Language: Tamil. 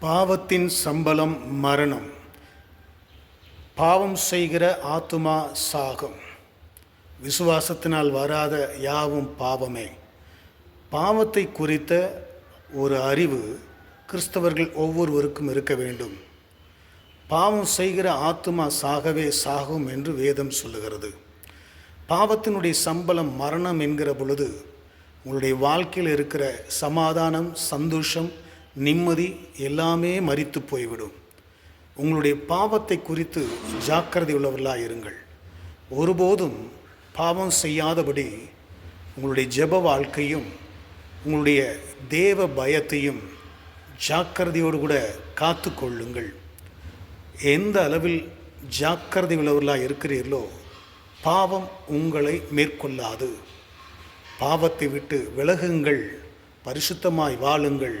பாவத்தின் சம்பளம் மரணம். பாவம் செய்கிற ஆத்துமா சாகும். விசுவாசத்தினால் வராத யாவும் பாவமே. பாவத்தை குறித்த ஒரு அறிவு கிறிஸ்தவர்கள் ஒவ்வொருவருக்கும் இருக்க வேண்டும். பாவம் செய்கிற ஆத்துமா சாகவே சாகும் என்று வேதம் சொல்லுகிறது. பாவத்தினுடைய சம்பளம் மரணம் என்கிற பொழுது உங்களுடைய வாழ்க்கையில் இருக்கிற சமாதானம் சந்தோஷம் நிம்மதி எல்லாமே மறித்து போய்விடும். உங்களுடைய பாவத்தை குறித்து ஜாக்கிரதை உள்ளவர்களாக இருங்கள். ஒருபோதும் பாவம் செய்யாதபடி உங்களுடைய ஜெப வாழ்க்கையும் உங்களுடைய தேவ பயத்தையும் ஜாக்கிரதையோடு கூட காத்து கொள்ளுங்கள். எந்த அளவில் ஜாக்கிரதை உள்ளவர்களாக இருக்கிறீர்களோ பாவம் உங்களை மேற்கொள்ளாது. பாவத்தை விட்டு விலகுங்கள் பரிசுத்தமாய் வாழுங்கள்.